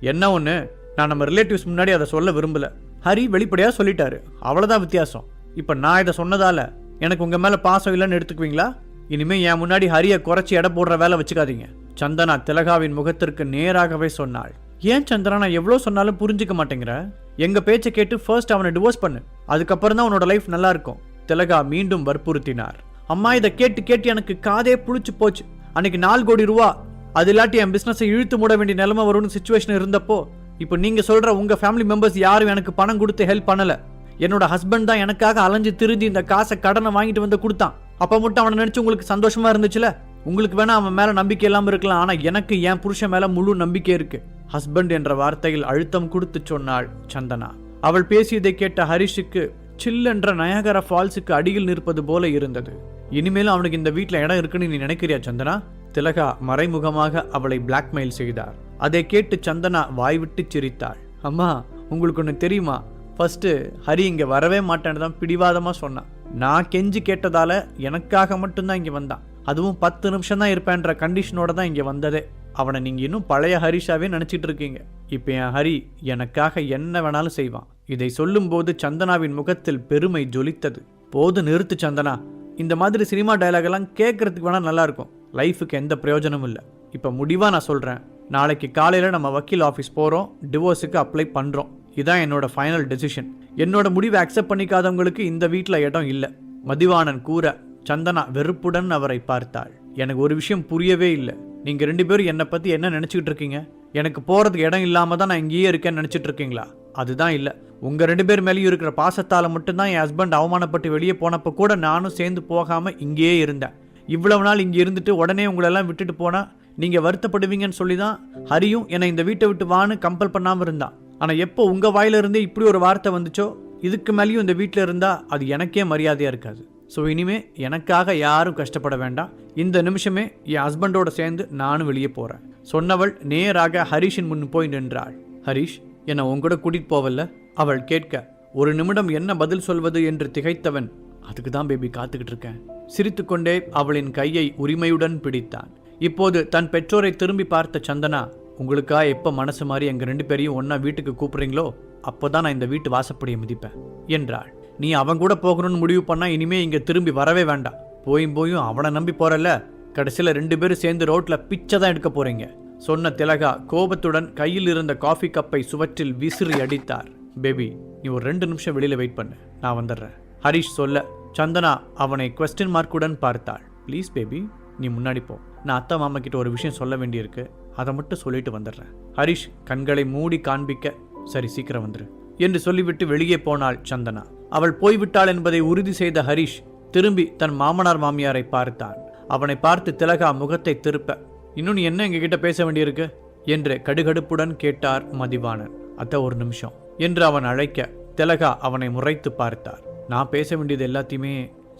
என்ன ஒன்று நான் நம்ம ரிலேட்டிவ்ஸ் முன்னாடி அதை சொல்ல விரும்பல. ஹரி வெளிப்படையாக சொல்லிட்டாரு. அவ்வளோதான் வித்தியாசம். இப்போ நான் இதை சொன்னதால எனக்கு உங்கள் மேலே பாசம் இல்லைன்னு எடுத்துக்குவீங்களா? இனிமேல் என் முன்னாடி ஹரியை குறைச்சி எடை போடுற வேலை வச்சுக்காதீங்க. சந்தனா திலகாவின் முகத்திற்கு நேராகவே சொன்னாள். ஏன் சந்திரா நான் எவ்வளோ சொன்னாலும் புரிஞ்சுக்க மாட்டேங்கிற? எங்கள் பேச்சை கேட்டு ஃபர்ஸ்ட் அவனை டிவோர்ஸ் பண்ணு. அதுக்கப்புறம் தான் உன்னோட லைஃப் நல்லா இருக்கும். திலகா மீண்டும் வற்புறுத்தினார். அம்மா இதை கேட்டு கேட்டு எனக்கு காதே புளிச்சு போச்சு. அன்னைக்கு நாலு கோடி ரூபா அது இல்லாட்டி என் பிஸ்னஸை இழுத்து மூட வேண்டிய நிலைமை வரும்னு சுச்சுவேஷன் இருந்தப்போ இப்போ நீங்கள் சொல்கிற உங்கள் ஃபேமிலி மெம்பர்ஸ் யாரும் எனக்கு பணம் கொடுத்து ஹெல்ப் பண்ணலை. என்னோட ஹஸ்பண்ட் தான் எனக்காக அலைஞ்சு திருந்தி இந்த காசை கடனை வாங்கிட்டு வந்து கொடுத்தான். அப்போ மட்டும் அவனை நினச்சி உங்களுக்கு சந்தோஷமாக இருந்துச்சுல? உங்களுக்கு வேணா அவன் மேலே நம்பிக்கை இல்லாமல் இருக்கலாம். ஆனால் எனக்கு என் புருஷன் மேலே முழு நம்பிக்கை இருக்கு. ஹஸ்பண்ட் என்ற வார்த்தையில் அழுத்தம் கொடுத்து சொன்னாள் சந்தனா. அவள் பேசியதை கேட்ட ஹரிஷுக்கு சில்லென்ற நயகர ஃபால்ஸுக்கு அடியில் நிற்பது போல இருந்தது. இனிமேலும் அவனுக்கு இந்த வீட்டில் இடம் இருக்குன்னு நீ நினைக்கிறியா சந்தனா? திலகா மறைமுகமாக அவளை பிளாக்மெயில் செய்தார். அதை கேட்டு சந்தனா வாய்விட்டு சிரித்தாள். அம்மா உங்களுக்கு ஒன்று தெரியுமா? ஃபர்ஸ்ட் ஹரி இங்க வரவே மாட்டேன்னு தான் பிடிவாதமாக சொன்னான் நான் கெஞ்சி கேட்டதால எனக்காக மட்டும்தான் இங்கே வந்தான். அதுவும் பத்து நிமிஷம் தான் இருப்பேன்ற கண்டிஷனோட தான் இங்கே வந்ததே. அவனை நீங்க இன்னும் பழைய ஹரிஷாவே நினைச்சிட்டு இருக்கீங்க. இப்போ என் ஹரி எனக்காக என்ன வேணாலும் செய்வான். இதை சொல்லும்போது சந்தனாவின் முகத்தில் பெருமை ஜொலித்தது. போது நிறுத்து சந்தனா. இந்த மாதிரி சினிமா டைலாக் எல்லாம் கேட்கறதுக்கு வேணா நல்லா இருக்கும். லைஃபுக்கு எந்த பிரயோஜனமும் இல்லை. இப்போ முடிவாக நான் சொல்கிறேன் நாளைக்கு காலையில் நம்ம வக்கீல் ஆஃபீஸ் போகிறோம் டிவோர்ஸுக்கு அப்ளை பண்ணுறோம் இதான் என்னோட ஃபைனல் டெசிஷன் என்னோட முடிவை அக்செப்ட் பண்ணிக்காதவங்களுக்கு இந்த வீட்டில் இடம் இல்லை. மதிவாணன் கூற சந்தனா வெறுப்புடன் அவரை பார்த்தாள். எனக்கு ஒரு விஷயம் புரியவே இல்லை. நீங்கள் ரெண்டு பேரும் என்னை பற்றி என்ன நினச்சிக்கிட்டு இருக்கீங்க? எனக்கு போகிறதுக்கு இடம் இல்லாமல் தான் நான் இங்கேயே இருக்கேன்னு நினச்சிட்டு இருக்கீங்களா? அதுதான் இல்லை. உங்கள் ரெண்டு பேர் மேலேயும் இருக்கிற பாசத்தால் மட்டும்தான் என் ஹஸ்பண்ட் அவமானப்பட்டு வெளியே போனப்போ கூட நானும் சேர்ந்து போகாமல் இங்கேயே இருந்தேன். இவ்வளவு நாள் இங்கே இருந்துட்டு உடனே உங்களெல்லாம் விட்டுட்டு போனால் நீங்கள் வருத்தப்படுவீங்கன்னு சொல்லி தான் ஹரியும் என்னை இந்த வீட்டை விட்டு வான்னு கம்பல் பண்ணாமல் இருந்தான். ஆனால் எப்போ உங்கள் வாயிலிருந்தே இப்படி ஒரு வார்த்தை வந்துச்சோ இதுக்கு மேலேயும் இந்த வீட்டில் இருந்தால் அது எனக்கே மரியாதையாக இருக்காது. ஸோ இனிமே எனக்காக யாரும் கஷ்டப்பட வேண்டாம். இந்த நிமிஷமே என் ஹஸ்பண்டோட சேர்ந்து நானும் வெளியே போகிறேன் சொன்னவள் நேராக ஹரிஷின் முன் போய் நின்றாள். ஹரிஷ் என்னை உங்கூட கூட்டிகிட்டு போவல்ல? அவள் கேட்க ஒரு நிமிடம் என்ன பதில் சொல்வது என்று திகைத்தவன் அதுக்கு தான் பேபி காத்துக்கிட்டு இருக்கேன் சிரித்துக்கொண்டே அவளின் கையை உரிமையுடன் பிடித்தான். இப்போது தன் பெற்றோரை திரும்பி பார்த்த சந்தனா உங்களுக்கா எப்போ மனசு மாதிரி எங்கள் ரெண்டு பேரையும் ஒன்றா வீட்டுக்கு கூப்பிட்றீங்களோ அப்போ தான் நான் இந்த வீட்டு வாசப்படியை மிதிப்பேன் என்றாள். நீ அவன் கூட போகணும்னு முடிவு பண்ணால் இனிமே இங்கே திரும்பி வரவே வேண்டாம். போயும் போயும் அவனை நம்பி போகிறல்ல கடைசியில் ரெண்டு பேரும் சேர்ந்து ரோட்டில் பிச்சை தான் எடுக்க போகிறீங்க சொன்ன திலகா கோபத்துடன் கையில் இருந்த காஃபி கப்பை சுவற்றில் விசிறி அடித்தார். பேபி நீ ஒரு ரெண்டு நிமிஷம் வெளியில் வெயிட் பண்ணு. நான் வந்துடுறேன். ஹரிஷ் சொல்ல சந்தனா அவனை கொஸ்டின் மார்க்குடன் பார்த்தாள். ப்ளீஸ் பேபி நீ முன்னாடி போ. நான் அத்தை மாமா கிட்ட ஒரு விஷயம் சொல்ல வேண்டியிருக்கு. அதை மட்டும் சொல்லிட்டு வந்துடுறேன். ஹரிஷ் கண்களை மூடி காண்பிக்க சரி சீக்கிரம் வந்துரு. என்று சொல்லிவிட்டு வெளியே போனாள் சந்தனா. அவள் போய்விட்டாள் என்பதை உறுதி செய்த ஹரிஷ் திரும்பி தன் மாமனார் மாமியாரை பார்த்தான். அவனை பார்த்து திலகா முகத்தை திருப்ப இன்னும் நீ என்ன எங்ககிட்ட பேச வேண்டியிருக்கு? என்று கடுகடுப்புடன் கேட்டார் மதிவாணன் அத்த ஒரு நிமிஷம் என்று அவன் அழைக்க திலகா அவனை முறைத்து பார்த்தார். நான் பேச வேண்டியது எல்லாத்தையுமே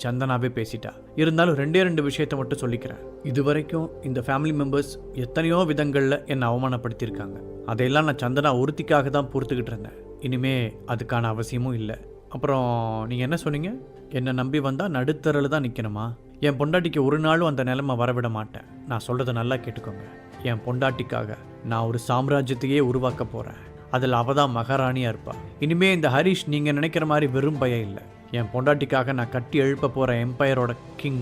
சந்தனாவே பேசிட்டா. இருந்தாலும் ரெண்டே ரெண்டு விஷயத்தை மட்டும் சொல்லிக்கிறேன். இதுவரைக்கும் இந்த ஃபேமிலி மெம்பர்ஸ் எத்தனையோ விதங்களில் என்னை அவமானப்படுத்தியிருக்காங்க. அதையெல்லாம் நான் சந்தனா ஒருத்திக்காக தான் பொறுத்துக்கிட்டு இருந்தேன். இனிமே அதுக்கான அவசியமும் இல்லை. அப்புறம் நீங்கள் என்ன சொன்னீங்க? என்னை நம்பி வந்தால் நடுத்தரில் தான் நிற்கணுமா என் பொண்டாட்டிக்கு ஒரு நாளும் அந்த நிலைமை வரவிட மாட்டேன். நான் சொல்கிறத நல்லா கேட்டுக்கோங்க. என் பொண்டாட்டிக்காக நான் ஒரு சாம்ராஜ்யத்தையே உருவாக்க போகிறேன் அதில் அவள் தான் மகாராணியாக இருப்பாள் இனிமே இந்த ஹரிஷ் நீங்கள் நினைக்கிற மாதிரி வெறும் பயம் இல்லை. என் பொண்டாட்டிக்காக நான் கட்டி எழுப்ப போகிற எம்பையரோட கிங்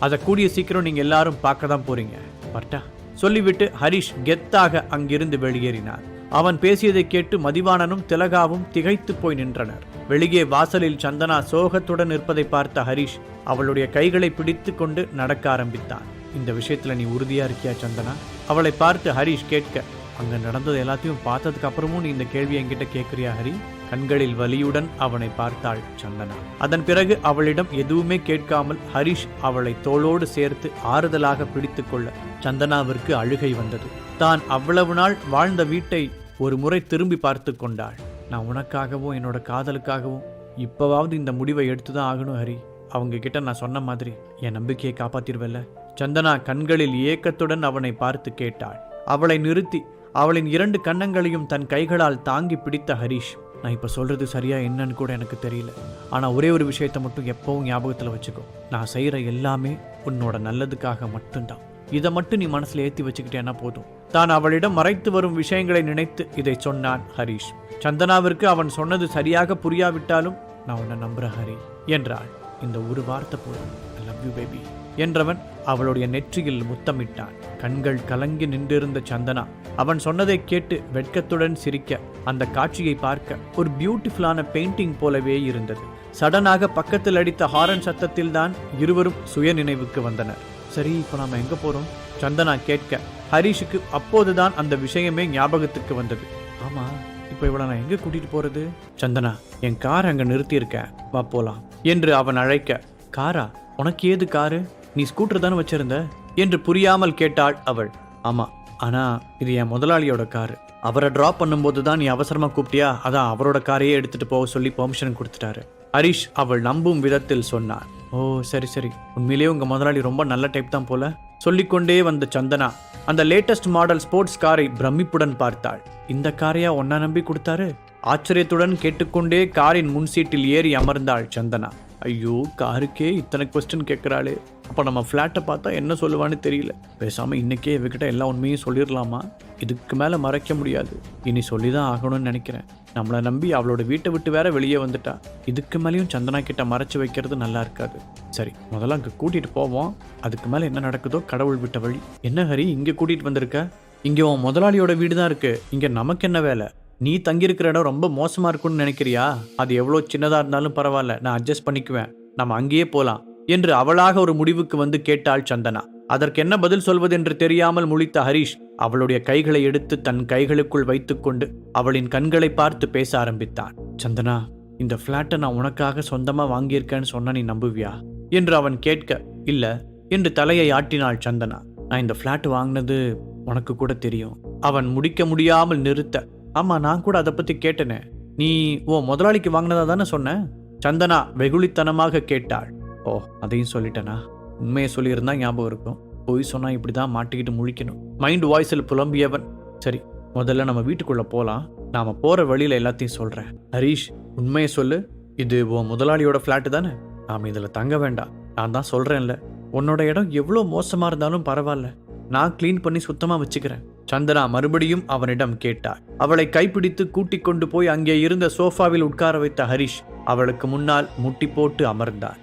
அதை கூடிய சீக்கிரம் நீங்கள் எல்லாரும் பார்க்க தான் போகிறீங்க பட்டா சொல்லிவிட்டு ஹரிஷ் கெத்தாக அங்கிருந்து வெளியேறினார். அவன் பேசியதை கேட்டு மதிவாணனும் திலகாவும் திகைத்து போய் நின்றனர். வெளியே வாசலில் சந்தனா சோகத்துடன் நிற்பதை பார்த்த ஹரிஷ் அவளுடைய கைகளை பிடித்து கொண்டு நடக்க ஆரம்பித்தான். இந்த விஷயத்துல நீ உறுதியா இருக்கியா சந்தனா? அவளை பார்த்து ஹரிஷ் கேட்க அங்கே நடந்தது எல்லாத்தையும் பார்த்ததுக்கு அப்புறமும் நீ இந்த கேள்வி என்கிட்ட கேட்குறியா ஹரி? கண்களில் வலியுடன் அவனை பார்த்தாள் சந்தனா. அதன் பிறகு அவளிடம் எதுவுமே கேட்காமல் ஹரிஷ் அவளை தோளோடு சேர்த்து ஆறுதலாக பிடித்துக்கொள்ள சந்தனாவிற்கு அழுகை வந்தது. தான் அவ்வளவு நாள் வாழ்ந்த வீட்டை ஒரு முறை திரும்பி பார்த்து கொண்டாள். நான் உனக்காகவும் என்னோட காதலுக்காகவும் இப்பவாவது இந்த முடிவை எடுத்து தான் ஆகணும் ஹரி. அவங்க கிட்ட நான் சொன்ன மாதிரி என் நம்பிக்கையை காப்பாத்திருவல்ல சந்தனா கண்களில் ஏக்கத்துடன் அவனை பார்த்து கேட்டாள். அவளை நிறுத்தி அவளின் இரண்டு கன்னங்களையும் தன் கைகளால் தாங்கி பிடித்த ஹரிஷ் நான் இப்போ சொல்றது சரியா என்னன்னு கூட எனக்கு தெரியல. ஆனால் ஒரே ஒரு விஷயத்தை மட்டும் எப்பவும் ஞாபகத்துல வச்சுக்கோ. நான் செய்கிற எல்லாமே உன்னோட நல்லதுக்காக மட்டும்தான். இதை மட்டும் நீ மனசுல ஏத்தி வச்சுக்கிட்டேன்னா போதும். தான் அவளிடம் மறைத்து வரும் விஷயங்களை நினைத்து இதை சொன்னான் ஹரிஷ். சந்தனாவிற்கு அவன் சொன்னது சரியாக புரியாவிட்டாலும் நான் உன்னை நம்புகிறேன் ஹரி என்றாள். இந்த ஒரு வார்த்தை போதும். ஐ லவ் யூ பேபி என்றவன் அவளுடைய நெற்றியில் முத்தமிட்டான். கண்கள் கலங்கி நின்றிருந்த சந்தனா அவன் சொன்னதை கேட்டு வெட்கத்துடன் சிரிக்க அந்த காட்சியை பார்க்க ஒரு பியூட்டிஃபுல்லான பெயிண்டிங் போலவே இருந்தது. சடனாக பக்கத்தில் அடித்த ஹாரன் சத்தத்தில் தான் இருவரும் சுய நினைவுக்கு வந்தனர். சரி இப்போ நாம எங்க போறோம்? சந்தனா கேட்க ஹரிஷுக்கு அப்போதுதான் அந்த விஷயமே ஞாபகத்துக்கு வந்தது. ஆமா இப்போ இவளை நான் எங்க கூட்டிட்டு போறது? சந்தனா என் கார் அங்க நிறுத்தியிருக்கேன் வா போலாம் என்று அவன் அழைக்க காரா உனக்கு ஏது காரு? நீ ஸ்கூட்டர் தானே வச்சிருந்த? என்று புரியாமல் கேட்டாள் அவள். ஆமா ஆனா இது என் முதலாளியோட காரு. அவரை டிராப் பண்ணும்போது தான் நீ அவசரமா கூப்பிட்டியா? அதான் அவரோட காரையே எடுத்துட்டு போக சொல்லி பெர்மிஷன் கொடுத்துட்டாரு. ஹரிஷ் அவள் நம்பும் விதத்தில் சொன்னார் ஓ சரி சரி. உண்மையிலேயே உங்க முதலாளி ரொம்ப நல்ல டைப் தான் போல. சொல்லிக்கொண்டே வந்த சந்தனா அந்த லேட்டஸ்ட் மாடல் ஸ்போர்ட்ஸ் காரை பிரமிப்புடன் பார்த்தாள். இந்த காரையா ஒன்னா நம்பி கொடுத்தாரு? ஆச்சரியத்துடன் கேட்டுக்கொண்டே காரின் முன் சீட்டில் ஏறி அமர்ந்தாள் சந்தனா. ஐயோ காருக்கே இத்தனை கொஸ்டின் கேட்குறாளே அப்போ நம்ம ஃப்ளாட்டை பார்த்தா என்ன சொல்லுவான்னு தெரியல. பேசாமல் இன்றைக்கே இவகிட்ட எல்லா உண்மையும் சொல்லிடலாமா? இதுக்கு மேலே மறைக்க முடியாது. இனி சொல்லி தான் ஆகணும்னு நினைக்கிறேன். நம்மளை நம்பி அவளோட வீட்டை விட்டு வேற வெளியே வந்துட்டா. இதுக்கு மேலேயும் சந்தனா கிட்ட மறைச்சு வைக்கிறது நல்லா இருக்காது. சரி முதல்ல அங்கே கூட்டிகிட்டு போவோம். அதுக்கு மேலே என்ன நடக்குதோ கடவுள் விட்ட வழி. என்ன ஹரி இங்கே கூட்டிகிட்டு வந்திருக்க? இங்கே உன் முதலாளியோட வீடு தான் இருக்குது இங்கே நமக்கு என்ன வேலை? நீ தங்கியிருக்கிற இடம் ரொம்ப மோசமா இருக்கும்னு நினைக்கிறியா? அது எவ்வளோ சின்னதா இருந்தாலும் பரவாயில்ல நான் அட்ஜஸ்ட் பண்ணிக்குவேன். நம்ம அங்கேயே போலாம் என்று அவளாக ஒரு முடிவுக்கு வந்து கேட்டாள் சந்தனா. அதற்கு என்ன பதில் சொல்வதென்று தெரியாமல் முழித்த ஹரிஷ் அவளுடைய கைகளை எடுத்து தன் கைகளுக்குள் வைத்துக்கொண்டு அவளின் கண்களை பார்த்து பேச ஆரம்பித்தான். சந்தனா இந்த ஃப்ளாட்டை நான் உனக்காக சொந்தமா வாங்கியிருக்கேன்னு சொன்ன நீ நம்புவியா? என்று அவன் கேட்க இல்ல என்று தலையை ஆட்டினாள் சந்தனா. நான் இந்த ஃப்ளாட் வாங்கினது உனக்கு கூட தெரியும் அவன் முடிக்க முடியாமல் நிறுத்த ஆமாம் நான் கூட அதை பற்றி கேட்டேனே. நீ ஓ முதலாளிக்கு வாங்கினதா தானே சொன்னேன் சந்தனா வெகுளித்தனமாக கேட்டாள். ஓ அதையும் சொல்லிட்டேனா? உண்மையை சொல்லியிருந்தா ஞாபகம் இருக்கும். போய் சொன்னால் இப்படி தான் மாட்டிக்கிட்டு முழிக்கணும். மைண்ட் வாய்ஸில் புலம்பியவன். சரி முதல்ல நம்ம வீட்டுக்குள்ளே போகலாம் நாம் போகிற வழியில் எல்லாத்தையும் சொல்கிறேன் ஹரீஷ் உண்மையை சொல்லு. இது உன் முதலாளியோட ஃப்ளாட்டு தானே? நாம் இதில் தங்க வேண்டாம். நான் தான் சொல்கிறேன்ல உன்னோட இடம் எவ்வளோ மோசமாக இருந்தாலும் பரவாயில்ல. நான் க்ளீன் பண்ணி சுத்தமாக வச்சுக்கிறேன். சந்தனா மறுபடியும் அவனிடம் கேட்டாள். அவளை கைப்பிடித்து கூட்டிக் கொண்டு போய் அங்கே இருந்த சோஃபாவில் உட்கார வைத்த ஹரிஷ் அவளுக்கு முன்னால் முட்டி போட்டு அமர்ந்தார்.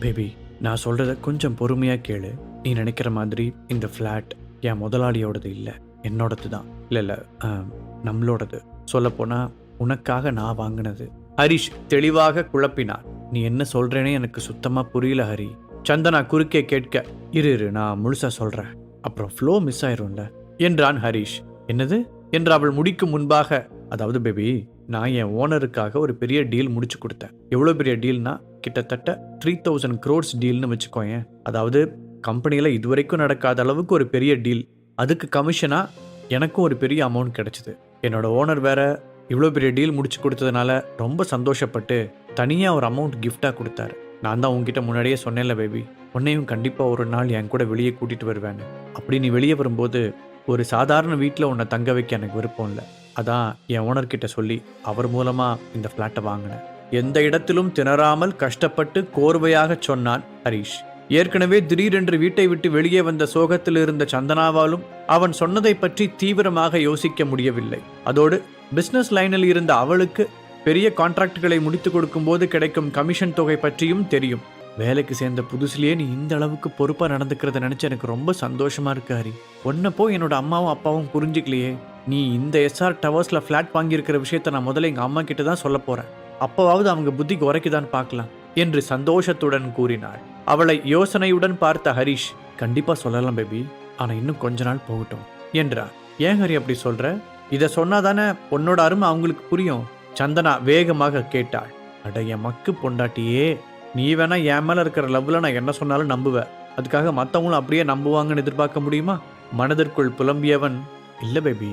பேபி நான் சொல்றத கொஞ்சம் பொறுமையா கேளு. நீ நினைக்கிற மாதிரி இந்த ஃப்ளாட் என் முதலாளியோடது இல்லை. என்னோடது தான். இல்லை இல்லை. நம்மளோடது. சொல்லப்போனால் உனக்காக நான் வாங்கினது. ஹரிஷ் தெளிவாக குழப்பினார். நீ என்ன சொல்றேனே எனக்கு சுத்தமாக புரியல ஹரி. சந்தனா குறுக்கே கேட்க இரு இரு நான் முழுசா சொல்கிறேன் அப்புறம் ஃப்ளோ மிஸ் ஆயிரும்ல. என்றான் ஹரிஷ். என்னது? என்று அவள் முடிக்கும் முன்பாக அதாவது பேபி நான் என் ஓனருக்காக ஒரு பெரிய டீல் முடிச்சு கொடுத்தேன். எவ்வளோ பெரிய டீல்னா கிட்டத்தட்ட த்ரீ தௌசண்ட் க்ரோர்ஸ் டீல்னு வச்சுக்கோங்க அதாவது கம்பெனியில் இதுவரைக்கும் நடக்காத அளவுக்கு ஒரு பெரிய டீல் அதுக்கு கமிஷனாக எனக்கும் ஒரு பெரிய அமௌண்ட் கிடச்சிது. என்னோட ஓனர் வேற இவ்வளோ பெரிய டீல் முடிச்சு கொடுத்ததுனால ரொம்ப சந்தோஷப்பட்டு தனியாக ஒரு அமௌண்ட் கிஃப்டாக கொடுத்தாரு. நான் தான் உங்ககிட்ட முன்னாடியே சொன்னேன்ல பேபி உன்னையும் கண்டிப்பாக ஒரு நாள் என் கூட வெளியே கூட்டிகிட்டு வருவேன்னு அப்படி நீ வெளியே வரும்போது ஒரு சாதாரண வீட்டில் உன்னை தங்க வைக்க எனக்கு விருப்பம் இல்லை. அதான் என் ஓனர்கிட்ட சொல்லி அவர் மூலமாக இந்த ஃப்ளாட்டை வாங்கினேன். எந்த இடத்திலும் திணறாமல் கஷ்டப்பட்டு கோர்வையாக சொன்னான் ஹரீஷ். ஏற்கனவே திடீரென்று வீட்டை விட்டு வெளியே வந்த சோகத்தில் இருந்த சந்தனாவாலும் அவன் சொன்னதை பற்றி தீவிரமாக யோசிக்க முடியவில்லை. அதோடு பிசினஸ் லைனில் இருந்த அவளுக்கு பெரிய கான்ட்ராக்டுகளை முடித்து கொடுக்கும்போது கிடைக்கும் கமிஷன் தொகை பற்றியும் தெரியும். வேலைக்கு சேர்ந்த புதுசுலேயே நீ இந்த அளவுக்கு பொறுப்பாக நடந்துக்கிறத நினச்சி எனக்கு ரொம்ப சந்தோஷமா இருக்கு ஹரி. உன்னை போய் என்னோட அம்மாவும் அப்பாவும் புரிஞ்சுக்கலையே. நீ இந்த எஸ்ஆர் டவர்ஸில் ஃபிளாட் வாங்கியிருக்கிற விஷயத்த நான் முதல்ல எங்கள் அம்மா கிட்ட தான் சொல்ல போகிறேன் அப்போவாவது அவங்க புத்திக்கு உரைக்குதான்னு பார்க்கலாம் என்று சந்தோஷத்துடன் கூறினாள். அவளை யோசனையுடன் பார்த்த ஹரிஷ் கண்டிப்பாக சொல்லலாம் பேபி. ஆனால் இன்னும் கொஞ்ச நாள் போகட்டும் என்றார் ஏன் ஹரி அப்படி சொல்கிற இதை சொன்னாதானே உன்னோட அருமை அவங்களுக்கு புரியும் சந்தனா வேகமாக கேட்டாள். அடைய மக்கு பொண்டாட்டியே. நீ வேணா என் மேலே இருக்கிற லவ்வில் நான் என்ன சொன்னாலும் நம்புவேன் அதுக்காக மற்றவங்களும் அப்படியே நம்புவாங்கன்னு எதிர்பார்க்க முடியுமா? மனதிற்குள் புலம்பியவன் இல்லை பேபி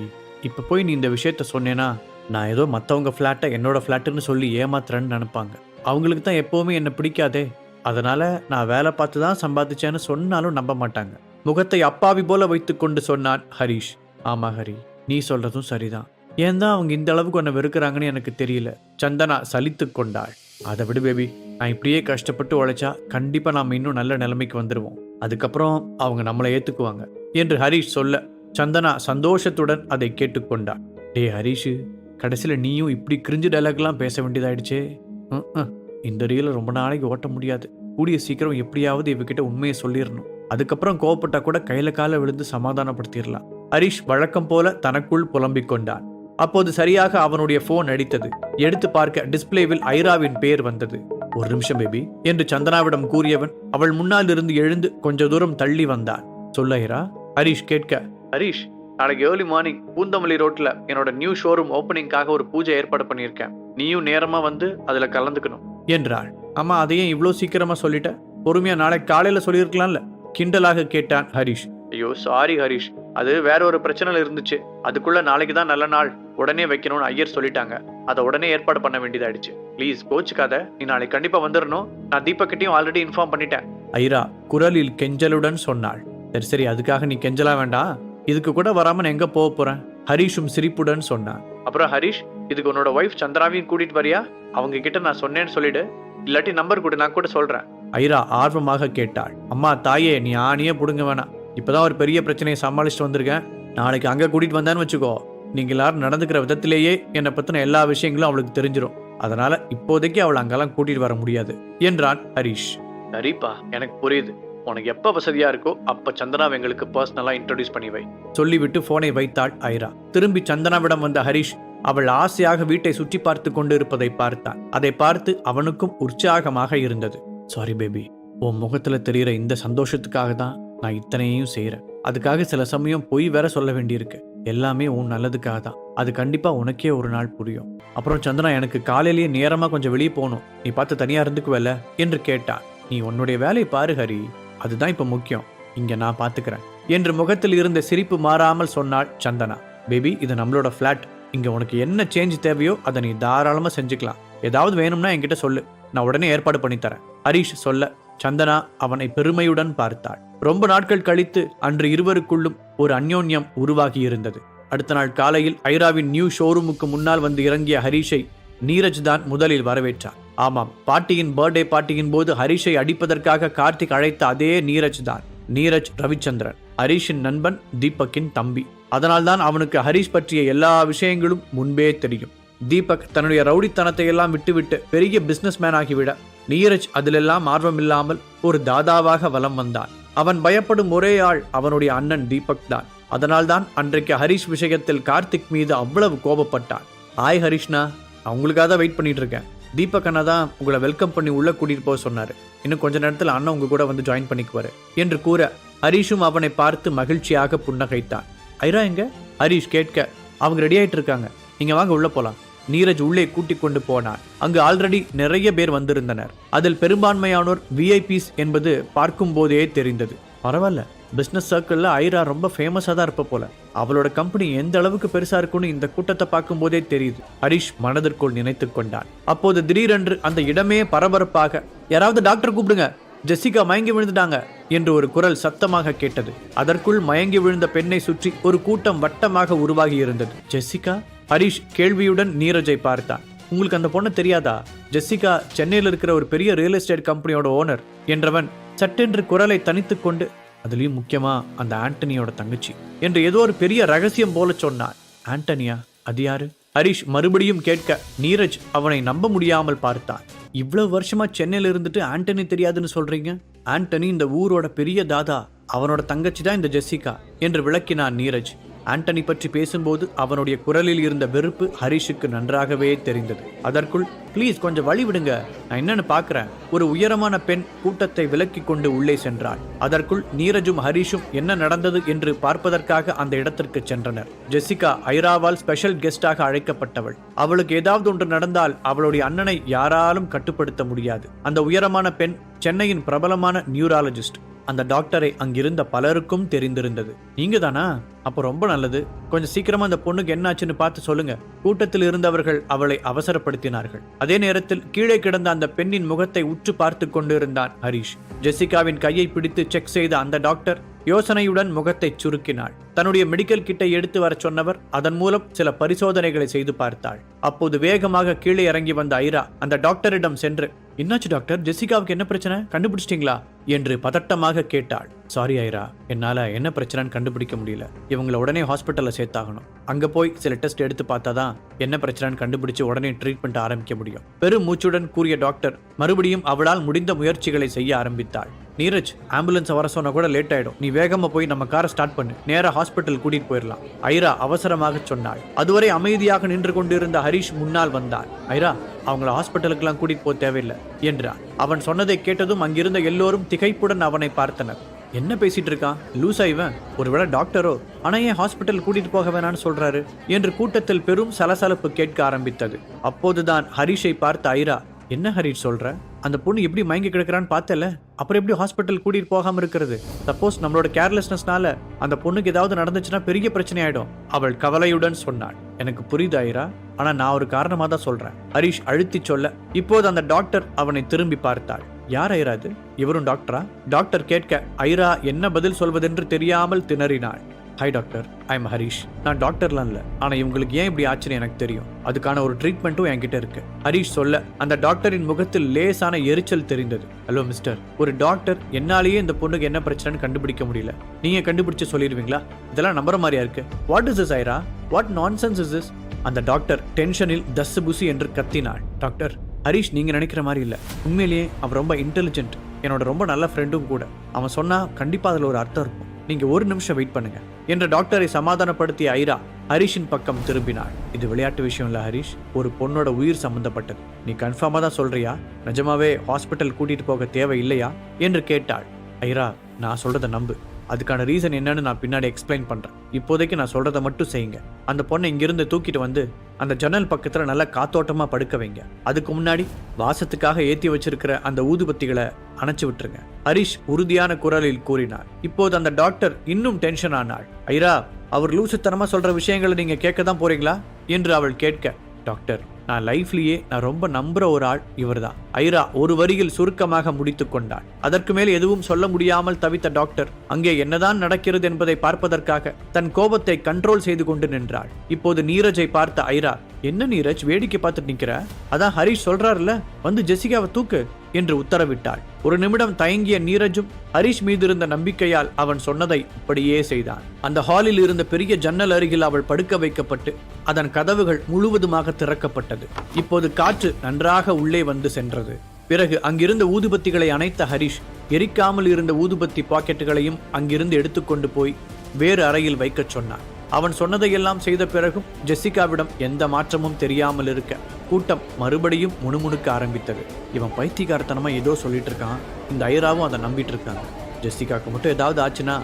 இப்போ போய் நீ இந்த விஷயத்த சொன்னேன்னா நான் ஏதோ மற்றவங்க ஃப்ளாட்டை என்னோட ஃப்ளாட்டுன்னு சொல்லி ஏமாத்துறேன்னு நினைப்பாங்க. அவங்களுக்கு தான் எப்போவுமே என்னை பிடிக்காதே. அதனால நான் வேலை பார்த்து தான் சம்பாதிச்சேன்னு சொன்னாலும் நம்ப மாட்டாங்க. முகத்தை அப்பாவி போல வைத்துக்கொண்டு சொன்னான் ஹரிஷ். ஆமா ஹரி நீ சொல்றதும் சரிதான். ஏன் தான் அவங்க இந்த அளவுக்கு உன்னை வெறுக்கிறாங்கன்னு எனக்கு தெரியல. சந்தனா சலித்து கொண்டாள். அதை விடு பேபி நான் இப்படியே கஷ்டப்பட்டு உழைச்சா கண்டிப்பாக நாம் இன்னும் நல்ல நிலைமைக்கு வந்துடுவோம் அதுக்கப்புறம் அவங்க நம்மளை ஏற்றுக்குவாங்க என்று ஹரிஷ் சொல்ல சந்தனா சந்தோஷத்துடன் அதை கேட்டுக்கொண்டாள். டே ஹரிஷு கடைசியில் நீயும் இப்படி கிரிஞ்சு டைலாக்லாம் பேச வேண்டியதாயிடுச்சே. ம், இந்த ரீலை ரொம்ப நாளைக்கு ஓட்ட முடியாது. கூடிய சீக்கிரம் எப்படியாவது இவகிட்ட உண்மையை சொல்லிடணும் அதுக்கப்புறம் கோவப்பட்டா கூட கையில கால விழுந்து சமாதானப்படுத்திடலாம் ஹரிஷ் வழக்கம் போல தனக்குள் புலம்பிக் கொண்டான். அப்போது சரியாக அவனுடைய போன் அடித்தது. எடுத்து பார்க்க டிஸ்ப்ளேவில் ஐராவின் பேர் வந்தது. ஒரு நிமிஷம் பேபி என்று சந்தனாவிடம் கூறியவன் அவள் முன்னால் இருந்து எழுந்து கொஞ்ச தூரம் தள்ளி வந்தான். சொல்ல ஐரா ஹரிஷ் கேட்க. ஹரிஷ் நாளைக்கு ஏர்லி மார்னிங் பூந்தமல்லி ரோட்ல என்னோட நியூ ஷோரூம் ஓப்பனிங்காக ஒரு பூஜை ஏற்பாடு பண்ணியிருக்கேன். நீயும் நேரமா வந்து அதுல கலந்துக்கணும். என்றாள். அம்மா அதையும் இவ்வளோ சீக்கிரமா சொல்லிட்ட? பொறுமையா நாளைக்கு காலையில சொல்லியிருக்கலாம்ல? கிண்டலாக கேட்டான் ஹரிஷ். ஐயோ சாரி ஹரிஷ். அது வேற ஒரு பிரச்சனைல இருந்துச்சு. அதுக்குள்ள நாளைக்கு தான் நல்ல நாள். உடனே வைக்கணும்னு ஐயர் சொல்லிட்டாங்க. அதை உடனே ஏற்பாடு பண்ண வேண்டியதாயிடுச்சு. ப்ளீஸ் கோச்சுக்காத. நீ நாளைக்கு கண்டிப்பா வந்துடணும் நான் தீபக்கிட்டையும் ஆல்ரெடி இன்ஃபார்ம் பண்ணிட்டேன். ஐரா குரலில் கெஞ்சலுடன் சொன்னாள். சரி சரி அதுக்காக நீ கெஞ்சலா வேண்டாம். இதுக்கு கூட வராம நான் எங்க போக போறேன்? ஹரிஷும் சிரிப்புடன் சொன்னான். அப்புறம் ஹரிஷ் இதுக்கு உன்னோட ஒய்ஃப் சந்திராவையும் கூட்டிட்டு வரியா? அவங்க கிட்ட நான் சொன்னேன்னு சொல்லிடு. இல்லாட்டி நம்பர் கொடு நான் கூட சொல்றேன். ஐரா ஆர்வமாக கேட்டாள். அம்மா தாயே நீ ஆணியே புடுங்க வேணாம். இப்பதான் ஒரு பெரிய பிரச்சனையை சமாளிச்சுட்டு வந்திருக்கேன். நாளைக்கு அங்க கூட்டிட்டு வந்தான்னு வச்சுக்கோ. நீங்க எல்லாரும் நடந்துக்கிற விதத்திலேயே என்னை பத்தின எல்லா விஷயங்களும் அவளுக்கு தெரிஞ்சிடும் அதனால இப்போதைக்கு அவளை அங்கெல்லாம் கூட்டிட்டு வர முடியாது என்றான் ஹரிஷ். சரிப்பா எனக்கு புரியுது. உனக்கு எப்ப வசதியா இருக்கோ அப்ப சந்தனாவை எங்களுக்கு பர்சனலா இன்ட்ரோடியூஸ் பண்ணி வை. சொல்லிவிட்டு போனை வைத்தாள் ஐரா. திரும்பி சந்தனாவிடம் வந்த ஹரிஷ் அவள் ஆசையாக வீட்டை சுற்றி பார்த்து கொண்டு இருப்பதை பார்த்தான். அதை பார்த்து அவனுக்கும் உற்சாகமாக இருந்தது. சாரி பேபி உன் முகத்துல தெரிகிற இந்த சந்தோஷத்துக்காக தான் நான் இத்தனையும் செய்கிறேன் அதுக்காக சில சமயம் பொய் வேற சொல்ல வேண்டியிருக்கு. எல்லாமே உன் நல்லதுக்காக தான். அது கண்டிப்பாக உனக்கே ஒரு நாள் புரியும். அப்புறம் சந்தனா எனக்கு காலையிலேயே நேரமாக கொஞ்சம் வெளியே போகணும். நீ பார்த்து தனியாக இருந்துக்குவல்ல? என்று கேட்டான். நீ உன்னுடைய வேலையை பாரு ஹரி. அதுதான் இப்போ முக்கியம். இங்கே நான் பார்த்துக்கிறேன். என்று முகத்தில் இருந்த சிரிப்பு மாறாமல் சொன்னாள் சந்தனா. பேபி இது நம்மளோட ஃபிளாட் இங்கே உனக்கு என்ன சேஞ்ச் தேவையோ அதை நீ தாராளமாக செஞ்சுக்கலாம். ஏதாவது வேணும்னா என்கிட்ட சொல்லு. நான் உடனே ஏற்பாடு பண்ணித்தரேன் தரேன். ஹரிஷ் சொல்ல சந்தனா அவனை பெருமையுடன் பார்த்தாள். ரொம்ப நாட்கள் கழித்து அன்று இருவருக்குள்ளும் ஒரு அந்யோன்யம் உருவாகி இருந்தது அடுத்த நாள் காலையில் ஐராவின் நியூ ஷோரூமுக்கு முன்னால் வந்து இறங்கிய ஹரிஷை நீரஜ் தான் முதலில் வரவேற்றார். ஆமாம் பாட்டியின் பர்த்டே பார்ட்டியின் போது ஹரிஷை அடிப்பதற்காக கார்த்திக் அழைத்த அதே நீரஜ் தான் நீரஜ் ரவிச்சந்திரன். ஹரிஷின் நண்பன் தீபக்கின் தம்பி. அதனால்தான் அவனுக்கு ஹரிஷ் பற்றிய எல்லா விஷயங்களும் முன்பே தெரியும். தீபக் தன்னுடைய ரவுடித்தனத்தை எல்லாம் விட்டுவிட்டு பெரிய பிசினஸ் மேன் ஆகிவிட. நீரஜ் அதிலெல்லாம் ஆர்வமில்லாமல் ஒரு தாதாவாக வலம் வந்தான். அவன் பயப்படும் ஒரே ஆள் அவனுடைய அண்ணன் தீபக் தான். அதனால்தான் அன்றைக்கு ஹரிஷ் விஷயத்தில் கார்த்திக் மீது அவ்வளவு கோபப்பட்டான். ஆய் ஹரிஷ்னா நான் உங்களுக்காக தான் வெயிட் பண்ணிட்டு இருக்கேன். தீபக் அண்ணா தான் உங்களை வெல்கம் பண்ணி உள்ள கூட்டிட்டு போக சொன்னாரு. இன்னும் கொஞ்ச நேரத்தில் அண்ணன் உங்க கூட வந்து ஜாயின் பண்ணிக்குவாரு என்று கூற ஹரிஷும் அவனை பார்த்து மகிழ்ச்சியாக புன்னகைத்தான். ஐரா எங்க? ஹரிஷ் கேட்க. அவங்க ரெடி ஆயிட்டு இருக்காங்க. நீங்க வாங்க உள்ள போலாம். நீரஜ் உள்ளே கூட்டிக் கொண்டு போனான் அங்கு ஆல்ரெடி நிறைய பேர் வந்திருந்தனர். அதில் பெரும்பான்மையானோர் விஐபிஸ் என்பது பார்க்கும் போதே தெரிந்தது. பரவாயில்ல பிசினஸ் சர்க்கிள்ல ஐரா ரொம்ப ஃபேமஸாக தான் இருப்ப போல. அவளோட கம்பெனி எந்த அளவுக்கு பெருசா இருக்குன்னு இந்த கூட்டத்தை பார்க்கும் போதே தெரியுது. ஹரிஷ் மனதிற்குள் நினைத்து கொண்டான். அப்போது திடீரென்று அந்த இடமே பரபரப்பாக யாராவது டாக்டர் கூப்பிடுங்க ஜெசிகா மயங்கி விழுந்துட்டாங்க என்று ஒரு குரல் சத்தமாக கேட்டது. அதற்குள் மயங்கி விழுந்த பெண்ணை சுற்றி ஒரு கூட்டம் வட்டமாக உருவாகி இருந்தது. ஜெசிகா ஹரிஷ் கேள்வியுடன் நீரஜை பார்த்தான். உங்களுக்கு அந்த பொண்ணு தெரியாதா? ஜெசிகா சென்னையில் இருக்கிற ஒரு பெரிய ரியல் எஸ்டேட் கம்பெனியோட ஓனர் என்றவன் சட்டென்று குரலை தனித்து கொண்டு அதுலேயும் முக்கியமா அந்த ஆண்டனியோட தங்கச்சி என்று ஏதோ ஒரு பெரிய ரகசியம் போல சொன்னான். ஆண்டனியா? அது யாரு? ஹரிஷ் மறுபடியும் கேட்க நீரஜ் அவனை நம்ப முடியாமல் பார்த்தான். இவ்வளவு வருஷமா சென்னையில் இருந்துட்டு ஆண்டனி தெரியாதுன்னு சொல்றீங்க? ஆண்டனி இந்த ஊரோட பெரிய தாதா அவனோட தங்கச்சி தான் இந்த ஜெசிகா என்று விளக்கினான் நீரஜ். ஆண்டனி பற்றி பேசும்போது அவனுடைய குரலில் இருந்த வெறுப்பு ஹரிஷுக்கு நன்றாகவே தெரிந்தது. அதற்குள் ப்ளீஸ் கொஞ்சம் வழி விடுங்க. நான் என்னன்னு பார்க்கறேன் ஒரு உயரமான பெண் கூட்டத்தை விலக்கிக் கொண்டு உள்ளே சென்றாள். அதற்குள் நீரஜும் ஹரிஷும் என்ன நடந்தது என்று பார்ப்பதற்காக அந்த இடத்திற்கு சென்றனர். ஜெசிகா ஐராவால் ஸ்பெஷல் கெஸ்டாக அழைக்கப்பட்டவள். அவளுக்கு ஏதாவது ஒன்று நடந்தால் அவளுடைய அண்ணனை யாராலும் கட்டுப்படுத்த முடியாது. அந்த உயரமான பெண் சென்னையின் பிரபலமான நியூராலஜிஸ்ட். அந்த டாக்டரை அங்கிருந்த பலருக்கும் தெரிந்திருந்தது. நீங்க தானா அப்போ ரொம்ப நல்லது. கொஞ்சம் சீக்கிரமா அந்த பொண்ணுக்கு என்னாச்சுன்னு பார்த்து சொல்லுங்க. கூட்டத்தில் இருந்தவர்கள் அவளை அவசரப்படுத்தினார்கள். அதே நேரத்தில் கீழே கிடந்த அந்த பெண்ணின் முகத்தை உற்று பார்த்து கொண்டிருந்தான் ஹரிஷ். ஜெசிகாவின் கையை பிடித்து செக் செய்த அந்த டாக்டர் யோசனையுடன் முகத்தை சுருக்கினாள். தன்னுடைய மெடிக்கல் கிட்டை எடுத்து வரச் சொன்னவர் அதன் மூலம் சில பரிசோதனைகளை செய்து பார்த்தாள். அப்போது வேகமாக கீழே இறங்கி வந்த ஐரா அந்த டாக்டரிடம் சென்று என்னாச்சு டாக்டர்? ஜெசிகாவுக்கு என்ன பிரச்சனை? கண்டுபிடிச்சிட்டீங்களா? என்று பதட்டமாக கேட்டாள். சாரி ஐரா என்னால் என்ன பிரச்சனைன்னு கண்டுபிடிக்க முடியல. இவங்கள உடனே ஹாஸ்பிட்டலில் சேர்த்தாகணும். அங்கே போய் சில டெஸ்ட் எடுத்து பார்த்தா தான் என்ன பிரச்சனைன்னு கண்டுபிடிச்சு உடனே ட்ரீட்மெண்ட் ஆரம்பிக்க முடியும். பெரும் மூச்சுடன் கூறிய டாக்டர் மறுபடியும் அவளால் முடிந்த முயற்சிகளை செய்ய ஆரம்பித்தாள். நீரஜ் ஆம்புலன்ஸ் வர சொன்னா கூட லேட் ஆயிடும். நீ வேகமா போய் நம்ம காரை ஸ்டார்ட் பண்ணு. நேராக ஹாஸ்பிட்டல் கூட்டிட்டு போயிடலாம் ஐரா அவசரமாக சொன்னாள். அதுவரை அமைதியாக நின்று கொண்டிருந்த ஹரிஷ் முன்னால் வந்தாள். ஐரா அவங்கள ஹாஸ்பிட்டலுக்கெல்லாம் கூட்டிட்டு போக தேவையில்லை என்றார் அவன் சொன்னதை கேட்டதும் அங்கிருந்த எல்லோரும் திகைப்புடன் அவனை பார்த்தனர். என்ன பேசிட்டு இருக்கான் லூசா இவன். ஒருவேளை டாக்டரோ? ஆனா ஏன் ஹாஸ்பிட்டல் கூட்டிட்டு போக வேணாம்னு சொல்றாரு? என்று கூட்டத்தில் பெரும் சலசலப்பு கேட்க ஆரம்பித்தது. அப்போதுதான் ஹரிஷை பார்த்த ஐரா என்ன ஹரிஷ் சொல்ற? அந்த பொண்ணு எப்படி மயங்கி கிடக்குறான்னு பார்த்தல? அப்புறம் எப்படி ஹாஸ்பிட்டல் கூட்டிட்டு போகாம இருக்கிறது? சப்போஸ் நம்மளோட கேர்லெஸ்னஸ்னால அந்த பொண்ணுக்கு ஏதாவது நடந்துச்சுன்னா பெரிய பிரச்சனை ஆயிடும். அவள் கவலையுடன் சொன்னாள் எனக்கு புரியுது ஐரா ஆனா நான் ஒரு காரணமா தான் சொல்றேன். ஹரிஷ் அழுத்தி சொல்ல இப்போது அந்த டாக்டர் அவனை திரும்பி பார்த்தாள். யார் ஐரா இது? இவரும் டாக்டரா? டாக்டர் கேட்க ஐரா என்ன பதில் சொல்வதென்று தெரியாமல் திணறினாள். Hi doctor I am Harish நான் டாக்டர்லாம் இல்லை. ஆனால் இவங்களுக்கு ஏன் இப்படி ஆச்சுன்னு எனக்கு தெரியும். அதுக்கான ஒரு ட்ரீட்மெண்ட்டும் என்கிட்ட இருக்கு. ஹரிஷ் சொல்ல அந்த டாக்டரின் முகத்தில் லேசான எரிச்சல் தெரிந்தது. ஹலோ மிஸ்டர் ஒரு டாக்டர் என்னாலேயே இந்த பொண்ணுக்கு என்ன பிரச்சனைன்னு கண்டுபிடிக்க முடியல. நீங்கள் கண்டுபிடிச்சு சொல்லிடுவீங்களா? இதெல்லாம் நம்புற மாதிரியா இருக்கு? What is is Aira? What nonsense is is அந்த டாக்டர் டென்ஷனில் தஸ்ஸு புசி என்று கத்தினாள். டாக்டர் ஹரிஷ் நீங்கள் நினைக்கிற மாதிரி இல்லை. உண்மையிலேயே அவன் ரொம்ப இன்டெலிஜென்ட் என்னோட ரொம்ப நல்ல ஃப்ரெண்டும் கூட. அவன் சொன்னால் கண்டிப்பாக அதில் ஒரு அர்த்தம் இருக்கும். நீங்கள் ஒரு நிமிஷம் வெயிட் பண்ணுங்க. என்ற டாக்டரை சமாதானப்படுத்திய ஐரா ஹரிஷின் பக்கம் திரும்பினாள். இது விளையாட்டு விஷயம் இல்லை ஹரிஷ். ஒரு பொண்ணோட உயிர் சம்மந்தப்பட்டது நீ கன்ஃபார்மாக தான் சொல்றியா? நிஜமாவே ஹாஸ்பிட்டல் கூட்டிகிட்டு போக தேவை இல்லையா என்று கேட்டாள். ஐரா நான் சொல்கிறத நம்பு. அதுக்கான ரீசன் என்னன்னு நான் பின்னாடி எக்ஸ்பிளைன் பண்றேன். இப்போதைக்கு நான் சொல்றத மட்டும் செய்யுங்க. அந்த பொண்ணை இங்கிருந்து தூக்கிட்டு வந்து அந்த ஜன்னல் பக்கத்துல நல்லா காத்தோட்டமா படுக்க வைங்க. அதுக்கு முன்னாடி வாசத்துக்காக ஏத்தி வச்சிருக்கிற அந்த ஊதுபத்திகளை அணைச்சு விட்டுருங்க. ஹரிஷ் உறுதியான குரலில் கூறினார். இப்போது அந்த டாக்டர் இன்னும் டென்ஷன் ஆனாள். ஐரா அவர் லூசுத்தனமா சொல்ற விஷயங்களை நீங்க கேட்க தான் போறீங்களா? என்று அவள் கேட்க டாக்டர் நான் லைஃப்லேயே நான் ரொம்ப நம்புற ஒரு ஆள் இவர்தான். ஐரா ஒரு வரியில் சுருக்கமாக முடித்து கொண்டாள் அதற்கு மேல் எதுவும் சொல்ல முடியாமல் தவித்த டாக்டர் அங்கே என்னதான் நடக்கிறது என்பதை பார்ப்பதற்காக தன் கோபத்தை கண்ட்ரோல் செய்து கொண்டு நின்றாள். இப்போது நீரஜை பார்த்த ஐரா என்ன நீரஜ் வேடிக்கை பார்த்துட்டு நிக்கிற? அதான் ஹரிஷ் சொல்றாருல வந்து ஜெசிகாவை தூக்கு என்று உத்தரவிட்டாள். ஒரு நிமிடம் தயங்கிய நீரஜும் ஹரிஷ் மீது இருந்த நம்பிக்கையால் அவன் சொன்னதை அப்படியே செய்தான். அந்த ஹாலில் இருந்த பெரிய ஜன்னல் அருகில் அவள் படுக்க வைக்கப்பட்டு அதன் கதவுகள் முழுவதுமாக திறக்கப்பட்டது. இப்போது காற்று நன்றாக உள்ளே வந்து சென்றது. பிறகு அங்கிருந்த ஊதுபத்திகளை அணைத்த ஹரிஷ் எரிக்காமல் இருந்த ஊதுபத்தி பாக்கெட்டுகளையும் அங்கிருந்து எடுத்துக்கொண்டு போய் வேறு அறையில் வைக்கச் சொன்னான். அவன் சொன்னதையெல்லாம் செய்த பிறகும் ஜெசிகாவிடம் எந்த மாற்றமும் தெரியாமல் இருக்க கூட்டம் மறுபடியும் முணுமுணுக்க ஆரம்பித்தது. இவன் பைத்தியகாரத்தனமாக ஏதோ சொல்லிட்டு இருக்கான் இந்த ஐராவும் அதை நம்பிட்டு இருக்காங்க ஜெசிகாவுக்கு மட்டும் ஏதாவது ஆச்சுன்னா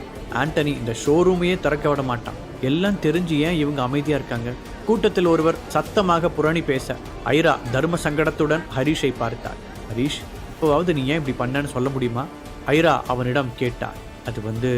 ஆண்டனி இந்த ஷோரூமையே திறக்க விட மாட்டான். எல்லாம் தெரிஞ்சு ஏன் இவங்க அமைதியாக இருக்காங்க? கூட்டத்தில் ஒருவர் சத்தமாக புரணி பேச ஐரா தர்ம சங்கடத்துடன் ஹரிஷை பார்த்தார். ஹரிஷ் இப்போவாவது நீ ஏன் இப்படி பண்ணன்னு சொல்ல முடியுமா? ஐரா அவனிடம் கேட்டார். அது வந்து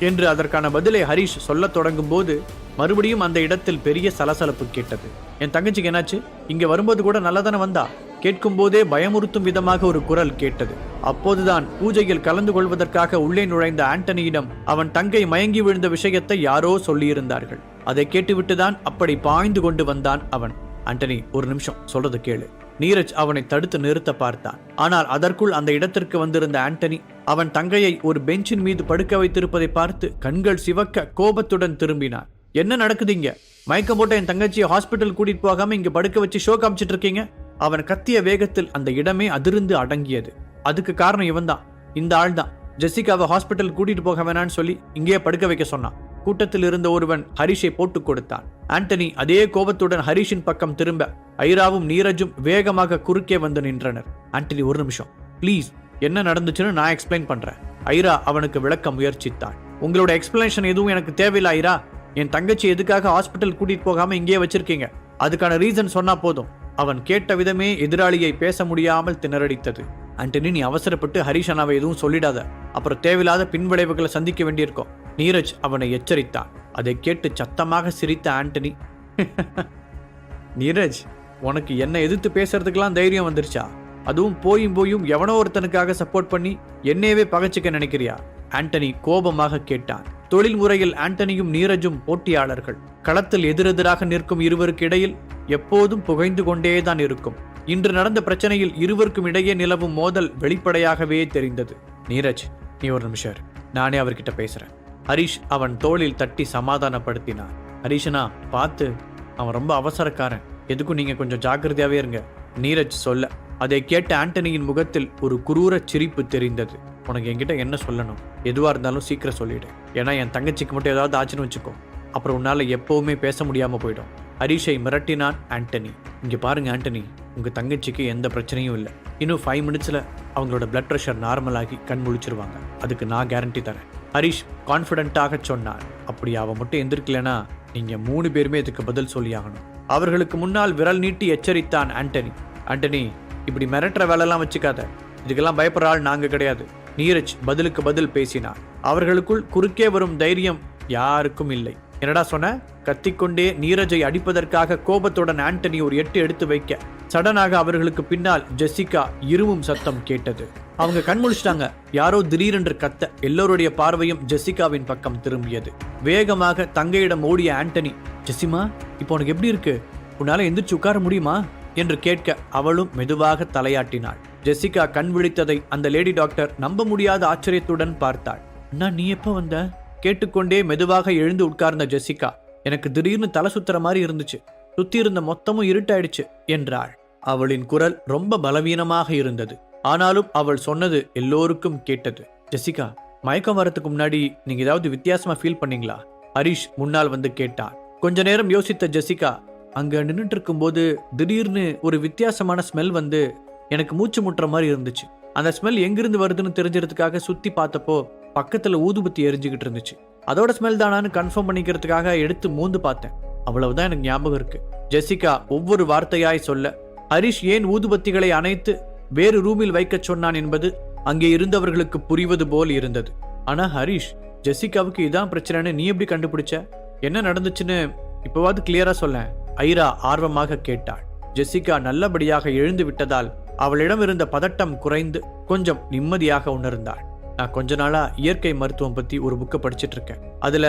என்று அதற்கான பதிலை ஹரிஷ் சொல்லத் தொடங்கும் போது மறுபடியும் அந்த இடத்தில் பெரிய சலசலப்பு கேட்டது. என் தங்கச்சிக்கு என்னாச்சு? இங்க வரும்போது கூட நல்லதானே வந்தா? கேட்கும் போதே பயமுறுத்தும் விதமாக ஒரு குரல் கேட்டது. அப்போதுதான் பூஜையில் கலந்து கொள்வதற்காக உள்ளே நுழைந்த ஆண்டனியிடம் அவன் தங்கை மயங்கி விழுந்த விஷயத்தை யாரோ சொல்லியிருந்தார்கள். அதை கேட்டுவிட்டுதான் அப்படி பாய்ந்து கொண்டு வந்தான் அவன். ஆண்டனி ஒரு நிமிஷம் சொல்றது கேளு. நீரஜ் அவனை தடுத்து நிறுத்த பார்த்தான். ஆனால் அதற்குள் அந்த இடத்திற்கு வந்திருந்த ஆண்டனி அவன் தங்கையை ஒரு பெஞ்சின் மீது படுக்க வைத்திருப்பதை பார்த்து கண்கள் சிவக்க கோபத்துடன் திரும்பினான். என்ன நடக்குதுங்க மயக்கம் போட்ட என் தங்கச்சியை ஹாஸ்பிட்டல் கூட்டிட்டு போகாம இங்க படுக்க வச்சு ஷோ காமிச்சிட்டு இருக்கீங்க? அவன் கத்திய வேகத்தில் அந்த இடமே அதிர்ந்து அடங்கியது. அதுக்கு காரணம் இவன்தான். இந்த ஆள் தான் ஜெசிகாவை ஹாஸ்பிட்டல் கூட்டிட்டு போக வேணான்னு சொல்லி இங்கேயே படுக்க வைக்க சொன்னான். கூட்டத்தில் இருந்த ஒருவன் ஹரிஷை போட்டுக் கொடுத்தான். ஆண்டனி அதே கோபத்துடன் ஹரிஷின் பக்கம் திரும்ப ஐராவும் நீரஜும் வேகமாக குறுக்கே வந்து நின்றனர். ஆண்டனி ஒரு நிமிஷம். ப்ளீஸ் என்ன நடந்துச்சுன்னு நான் எக்ஸ்பிளைன் பண்றேன். ஐரா அவனுக்கு விளக்க முயற்சித்தாள் உங்களோட எக்ஸ்பிளனேஷன் எதுவும் எனக்கு தேவையில்லை ஐரா. என் தங்கச்சி எதுக்காக ஹாஸ்பிட்டல் கூட்டிட்டு போகாம இங்கேயே வச்சிருக்கீங்க? அதுக்கான ரீசன் சொன்னா போதும். அவன் கேட்ட விதமே எதிராளியை பேச முடியாமல் திணறடித்தது. ஆண்டனி நீ அவசரப்பட்டு ஹரிஷ் அண்ணாவை எதுவும் சொல்லிடாத. அப்புறம் தேவையில்லாத பின்விளைவுகளை சந்திக்க வேண்டியிருக்கும். நீரஜ் அவனை எச்சரித்தான். அதை கேட்டு சத்தமாக சிரித்த ஆண்டனி நீரஜ் உனக்கு என்ன எதிர்த்து பேசுறதுக்கெல்லாம் தைரியம் வந்துருச்சா? அதுவும் போயும் போயும் எவனோ ஒருத்தனுக்காக சப்போர்ட் பண்ணி என்னையவே பகைச்சிக்க நினைக்கிறியா? ஆண்டனி கோபமாக கேட்டான். தொழில் முறையில் ஆண்டனியும் நீரஜும் போட்டியாளர்கள். களத்தில் எதிரெதிராக நிற்கும் இருவருக்கு இடையில் எப்போதும் புகைந்து கொண்டேதான் இருக்கும். இன்று நடந்த பிரச்சனையில் இருவருக்கும் இடையே நிலவும் மோதல் வெளிப்படையாகவே தெரிந்தது. நீரஜ் நீ ஒரு நிமிஷம் நானே அவர்கிட்ட பேசுறேன். ஹரிஷ் அவன் தோளில் தட்டி சமாதானப்படுத்தினான். ஹரிஷனா பார்த்து அவன் ரொம்ப அவசரக்காரன். எதுக்கும் நீங்க கொஞ்சம் ஜாக்கிரதையாவே இருங்க. நீரஜ் சொல்ல அதை கேட்ட ஆண்டனியின் முகத்தில் ஒரு குரூர சிரிப்பு தெரிந்தது. உனக்கு என்கிட்ட என்ன சொல்லணும்? எதுவாக இருந்தாலும் சீக்கிரம் சொல்லிடு. ஏன்னா என் தங்கச்சிக்கு மட்டும் ஏதாவது ஆச்சுன்னு வச்சுக்கோ. அப்புறம் உன்னால் எப்போவுமே பேச முடியாமல் போயிடும். ஹரிஷை மிரட்டினான் ஆண்டனி. இங்கே பாருங்க ஆண்டனி உங்கள் தங்கச்சிக்கு எந்த பிரச்சனையும் இல்லை. இன்னும் ஃபைவ் மினிட்ஸில் அவங்களோட பிளட் ப்ரெஷர் நார்மலாகி கண் முழிச்சிருவாங்க. அதுக்கு நான் கேரண்டி தரேன். ஹரிஷ் கான்ஃபிடென்ட்டாக சொன்னார் அப்படி அவன் மட்டும் எந்திருக்கலனா நீங்கள் மூணு பேருமே இதுக்கு பதில் சொல்லி ஆகணும் அவர்களுக்கு முன்னால் விரல் நீட்டி எச்சரித்தான் ஆண்டனி. ஆண்டனி இப்படி மிரட்டுற வேலைலாம் வச்சுக்காத. இதுக்கெல்லாம் பயப்படுற ஆள் நாங்கள் கிடையாது. நீரஜ் பதிலுக்கு பதில் பேசினார். அவர்களுக்குள் குறுக்கே வரும் தைரியம் யாருக்கும் இல்லை. என்னடா சொன்ன? கத்திக்கொண்டே நீரஜை அடிப்பதற்காக கோபத்துடன் ஆண்டனி ஒரு எட்டு எடுத்து வைக்க. சடனாக அவர்களுக்கு பின்னால் ஜெசிகா இருமும் சத்தம் கேட்டது. அவங்க கண்முழிச்சிட்டாங்க யாரோ திடீரென்று கத்த எல்லோருடைய பார்வையும் ஜெசிகாவின் பக்கம் திரும்பியது. வேகமாக தங்கையிடம் ஓடிய ஆண்டனி ஜெசிமா இப்போ உனக்கு எப்படி இருக்கு? உன்னால எந்திரிச்சு உட்கார முடியுமா? என்று கேட்க அவளும் மெதுவாக தலையாட்டினாள். ஜெசிகா கண் விழித்ததை அந்த லேடி டாக்டர் நம்ப முடியாத ஆச்சரியத்துடன் பார்த்தாள். அண்ணா நீ எப்போ வந்த? கேட்டுக்கொண்டே மெதுவாக எழுந்து உட்கார்ந்த ஜெசிகா எனக்கு திடீர்னு தலை சுத்துற மாதிரி இருந்துச்சு. சுத்தி இருந்த மொத்தமும் இருட்டாயிடுச்சு என்றாள். அவளின் குரல் ரொம்ப பலவீனமாக இருந்தது. ஆனாலும் அவள் சொன்னது எல்லோருக்கும் கேட்டது. ஜெசிகா மயக்கம் வரத்துக்கு முன்னாடி நீங்க ஏதாவது வித்தியாசமா ஃபீல் பண்ணீங்களா? ஹரிஷ் முன்னால் வந்து கேட்டான். கொஞ்ச நேரம் யோசித்த ஜெசிகா அங்க நின்றுட்டு இருக்கும்போது திடீர்னு ஒரு வித்தியாசமான ஸ்மெல் வந்து எனக்கு மூச்சு முட்டுற மாதிரி இருந்துச்சு. அந்த ஸ்மெல் எங்கிருந்து வருதுன்னு தெரிஞ்சுறதுக்காக சுத்தி பார்த்தப்போ பக்கத்துல ஊதுபத்தி எரிஞ்சுக்கிட்டு இருந்துச்சு. அதோட ஸ்மெல் தானான்னு கன்ஃபார்ம் பண்ணிக்கிறதுக்காக எடுத்து மூந்து பார்த்தேன். அவ்வளவுதான் எனக்கு ஞாபகம் இருக்கு. ஜெசிகா ஒவ்வொரு வார்த்தையாய் சொல்ல ஹரிஷ் ஏன் ஊதுபத்திகளை அணைத்து வேறு ரூமில் வைக்கச் சொன்னான் என்பது அங்கே இருந்தவர்களுக்கு புரிவது போல் இருந்தது. ஆனா ஹரிஷ் ஜெசிகாவுக்கு இதான் பிரச்சனைன்னு நீ எப்படி கண்டுபிடிச்ச? என்ன நடந்துச்சுன்னு இப்போவாது கிளியரா சொல்லேன். ஐரா ஆர்வமாக கேட்டாள். ஜெசிகா நல்லபடியாக எழுந்து விட்டதால் அவளிடம் இருந்த பதட்டம் குறைந்து கொஞ்சம் நிம்மதியாக உணர்ந்தாள். நான் கொஞ்ச நாளா இயற்கை மருத்துவம் பத்தி ஒரு புக்கை படிச்சிட்டு இருக்கேன் அதுல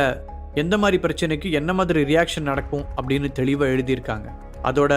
எந்த மாதிரி பிரச்சனைக்கு என்ன மாதிரி ரியாக்ஷன் நடக்கும் அப்படின்னு தெளிவா எழுதியிருக்காங்க. அதோட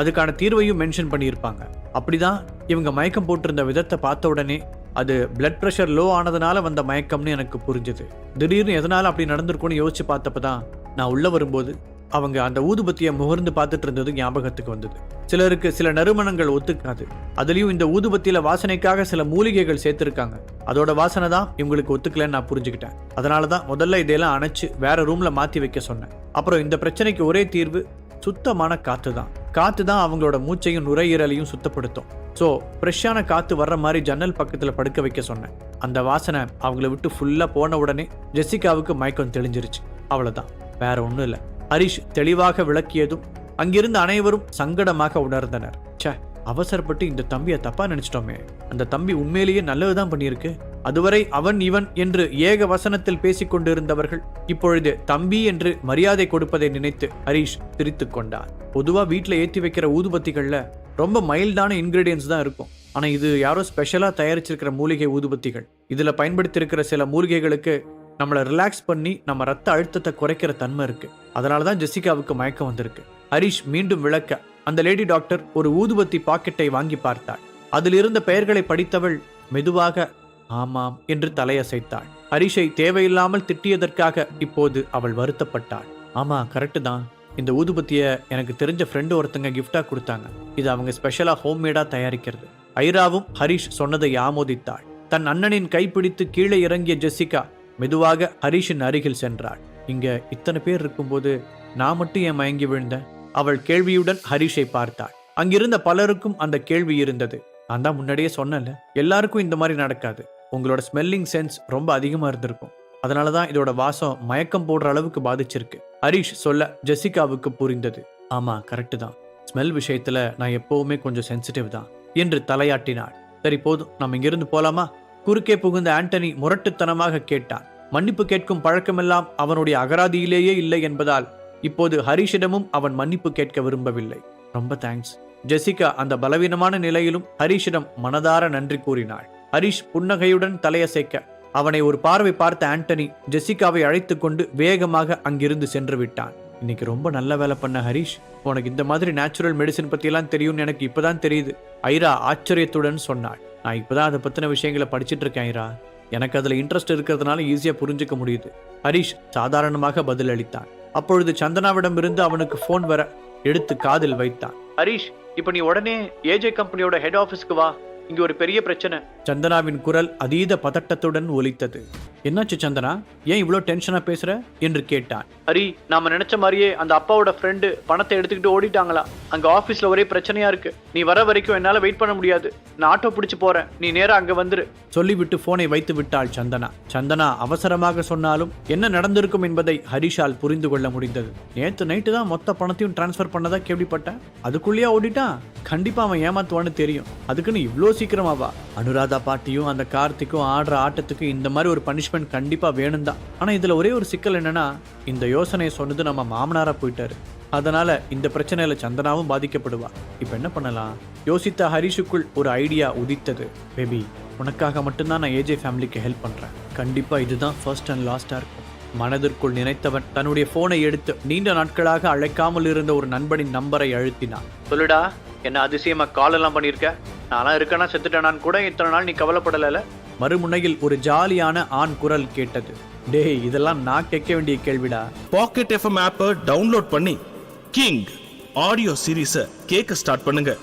அதுக்கான தீர்வையும் மென்ஷன் பண்ணியிருப்பாங்க. அப்படிதான் இவங்க மயக்கம் போட்டிருந்த விதத்தை பார்த்த உடனே அது பிளட் ப்ரெஷர் லோ ஆனதுனால வந்த மயக்கம்னு எனக்கு புரிஞ்சுது. திடீர்னு எதனால அப்படி நடந்திருக்கும்னு யோசிச்சு பார்த்தப்ப தான் நான் உள்ள வரும்போது அவங்க அந்த ஊதுபத்தியை முகர்ந்து பார்த்துட்டு இருந்தது ஞாபகத்துக்கு வந்தது. சிலருக்கு சில நறுமணங்கள் ஒத்துக்காது. அதுலயும் இந்த ஊதுபத்தியில வாசனைக்காக சில மூலிகைகள் சேர்த்திருக்காங்க. அதோட வாசனை தான் இவங்களுக்கு ஒத்துக்கலன்னு நான் புரிஞ்சுக்கிட்டேன். அதனால தான் முதல்ல இதையெல்லாம் அணைச்சு வேற ரூம்ல மாத்தி வைக்க சொன்னேன். அப்புறம் இந்த பிரச்சனைக்கு ஒரே தீர்வு சுத்தமான காத்து தான். காத்து தான் அவங்களோட மூச்சையும் நுரையீரலையும் சுத்தப்படுத்தும். ஸோ ஃப்ரெஷ்ஷான காத்து வர்ற மாதிரி ஜன்னல் பக்கத்தில் படுக்க வைக்க சொன்னேன். அந்த வாசனை அவங்கள விட்டு ஃபுல்லாக போன உடனே ஜெசிகாவுக்கு மயக்கம் தெளிஞ்சிருச்சு. அவ்வளோதான் வேற ஒன்றும் இல்லை. ஹரிஷ் தெளிவாக விளக்கியதும் அங்கிருந்த அனைவரும் சங்கடமாக உணர்ந்தனர். ச்சே அவசரப்பட்டு இந்த தம்பியை தப்பா நினைச்சிட்டோமே. அந்த தம்பி உண்மையிலேயே நல்லதுதான் பண்ணியிருக்கு. அதுவரை அவன் இவன் என்று ஏக வசனத்தில் பேசிக் கொண்டிருந்தவர்கள் இப்பொழுது தம்பி என்று மரியாதை கொடுப்பதை நினைத்து ஹரிஷ் பிரித்து கொண்டார். பொதுவா வீட்டில் ஏற்றி வைக்கிற ஊதுபத்திகள்ல ரொம்ப மைல்டான இன்கிரீடியன்ஸ் தான் இருக்கும். ஆனா இது யாரோ ஸ்பெஷலா தயாரிச்சிருக்கிற மூலிகை ஊதுபத்திகள். இதுல பயன்படுத்தியிருக்கிற சில மூலிகைகளுக்கு நம்மளை ரிலாக்ஸ் பண்ணி நம்ம ரத்த அழுத்தத்தை குறைக்கிற தன்மை இருக்கு. அதனால தான் ஜெசிகாவுக்கு மயக்கம் வந்திருக்கு. ஹரிஷ் மீண்டும் விளக்க அந்த லேடி டாக்டர் ஒரு ஊதுபத்தி பாக்கெட்டை வாங்கி பார்த்தாள். அதில் இருந்த பெயர்களை படித்தவள் மெதுவாக ஆமாம் என்று தலையசைத்தாள். ஹரிஷை தேவையில்லாமல் திட்டியதற்காக இப்போது அவள் வருத்தப்பட்டாள். ஆமா கரெக்டு தான். இந்த ஊதுபத்தியை எனக்கு தெரிஞ்ச ஃப்ரெண்டு ஒருத்தங்க கிஃப்டா கொடுத்தாங்க. இது அவங்க ஸ்பெஷலா ஹோம்மேடா தயாரிக்கிறது. ஐராவும் ஹரிஷ் சொன்னதை ஆமோதித்தாள். தன் அண்ணனின் கைப்பிடித்து கீழே இறங்கிய ஜெசிகா மெதுவாக ஹரிஷின் அருகில் சென்றாள். இங்க இத்தனை பேர் இருக்கும்போது நான் மட்டும் ஏன் மயங்கி விழுந்தேன்? அவள் கேள்வியுடன் ஹரிஷை பார்த்தாள். அங்கிருந்த பலருக்கும் அந்த கேள்வி இருந்தது. நான் தான் முன்னாடியே சொன்னேன்ல எல்லாருக்கும் இந்த மாதிரி நடக்காது. உங்களோட ஸ்மெல்லிங் சென்ஸ் ரொம்ப அதிகமா இருந்திருக்கும். அதனால தான் இதோட வாசம் மயக்கம் போடுற அளவுக்கு பாதிச்சிருக்கு. ஹரிஷ் சொல்ல ஜெசிகாவுக்கு புரிந்தது. ஆமா கரெக்டு தான். ஸ்மெல் விஷயத்துல நான் எப்பவுமே கொஞ்சம் சென்சிட்டிவ் தான் என்று தலையாட்டினாள். சரி போதும். நம்ம இங்கிருந்து போலாமா? குறுக்கே புகுந்த ஆண்டனி முரட்டுத்தனமாக கேட்டான். மன்னிப்பு கேட்கும் பழக்கமெல்லாம் அவனுடைய அகராதியிலேயே இல்லை என்பதால் இப்போது ஹரிஷிடமும் அவன் மன்னிப்பு கேட்க விரும்பவில்லை. ரொம்ப தேங்க்ஸ் ஜெசிகா அந்த பலவீனமான நிலையிலும் ஹரிஷிடம் மனதார நன்றி கூறினாள். ஹரிஷ் புன்னகையுடன் தலையசைக்க அவனை ஒரு பார்வை பார்த்த ஆண்டனி ஜெசிகாவை அழைத்து கொண்டு வேகமாக அங்கிருந்து சென்று விட்டான். இன்னைக்கு ரொம்ப நல்ல வேலை பண்ண ஹரிஷ். உனக்கு இந்த மாதிரி நேச்சுரல் மெடிசன் பத்தியெல்லாம் தெரியும்னு எனக்கு இப்பதான் தெரியுது. ஐரா ஆச்சரியத்துடன் சொன்னாள். நான் இப்பதான் அதை பத்தின விஷயங்களை படிச்சிட்டு இருக்கேன் ஐரா. எனக்கு அதுல இன்ட்ரெஸ்ட் இருக்கிறதுனால ஈஸியா புரிஞ்சுக்க முடியுது. ஹரிஷ் சாதாரணமாக பதில் அளித்தான் அப்பொழுது சந்தனாவிடம் இருந்து அவனுக்கு ஃபோன் வர எடுத்து காதில் வைத்தான். ஹரிஷ் இப்போ நீ உடனே ஏஜே கம்பெனியோட ஹெட் ஆபீஸ்க்கு வா. இங்க ஒரு பெரிய பிரச்சனை. சந்தனாவின் குரல் அதீத பதட்டத்துடன் ஒலித்தது. என்னாச்சு சந்தனா? ஏன் இவ்வளோ டென்ஷனா பேசுற? என்று கேட்டான். ஹரி நாம நினைச்ச மாதிரியே அந்த அப்பாவோட ஃப்ரெண்டு பணத்தை எடுத்துக்கிட்டு ஓடிட்டாங்களா? அங்க ஆபீஸ்ல ஒரே பிரச்சனையா இருக்கு. நீ வர வரைக்கும் என்னால வெயிட் பண்ண முடியாது. நான் ஆட்டோ பிடிச்சு போறேன். நீ நேரா அங்க வந்துரு. சொல்லிவிட்டு போனை வைத்து விட்டாள் சந்தனா. சந்தனா அவசரமாக சொன்னாலும் என்ன நடந்திருக்கும் என்பதை ஹரிஷால் புரிந்து கொள்ள முடிந்தது. நேத்து நைட்டு தான் மொத்த பணத்தையும் டிரான்ஸ்ஃபர் பண்ணதா கேள்விப்பட்டேன் அதுக்குள்ளேயே ஓடிட்டான்? கண்டிப்பா அவன் ஏமாத்துவான்னு தெரியும். அதுக்குன்னு இவ்வளோ சீக்கிரமாவா அனுராதா பாட்டியும் அந்த கார்த்திக்கும் ஆடுற ஆட்டத்துக்கு இந்த மாதிரி ஒரு பனிஷ்மெண்ட் கண்டிப்பா வேணும் தான் ஆனா இதுல ஒரே ஒரு சிக்கல் என்னன்னா இந்த யோசனையை சொன்னது நம்ம மாமனாராக போயிட்டாரு. அதனால் இந்த பிரச்சனையில சந்தனாவும் பாதிக்கப்படுவா. இப்போ என்ன பண்ணலாம்? யோசித்த ஹரிஷுக்குள் ஒரு ஐடியா உதித்தது. பேபி உனக்காக மட்டும்தான் நான் ஏஜே ஃபேமிலிக்கு ஹெல்ப் பண்றேன். கண்டிப்பாக இதுதான் ஃபர்ஸ்ட் அண்ட் லாஸ்ட்டாக இருக்கும். மனதிற்குள் நினைத்தவன் தன்னுடைய போனை எடுத்து நீண்ட நாட்களாக அழைக்காமல் இருந்த ஒரு நண்பனின் நம்பரை அழுத்தினான். சொல்லுடா என்ன அதிசயமா கால் எல்லாம் பண்ணிருக்க நானா இருக்கனா செத்துட்டேனான்னு கூட இத்தனை நாள் நீ கவலைப்படல மறுமுனையில் ஒரு ஜாலியான ஆண் குரல் கேட்டது. டேய் இதெல்லாம் நான் கேட்க வேண்டிய கேள்விடா. பாக்கெட் எஃப்எம் ஆப்பை டவுன்லோட் பண்ணி கிங் ஆடியோ சீரீஸை கேட்க ஸ்டார்ட் பண்ணுங்க.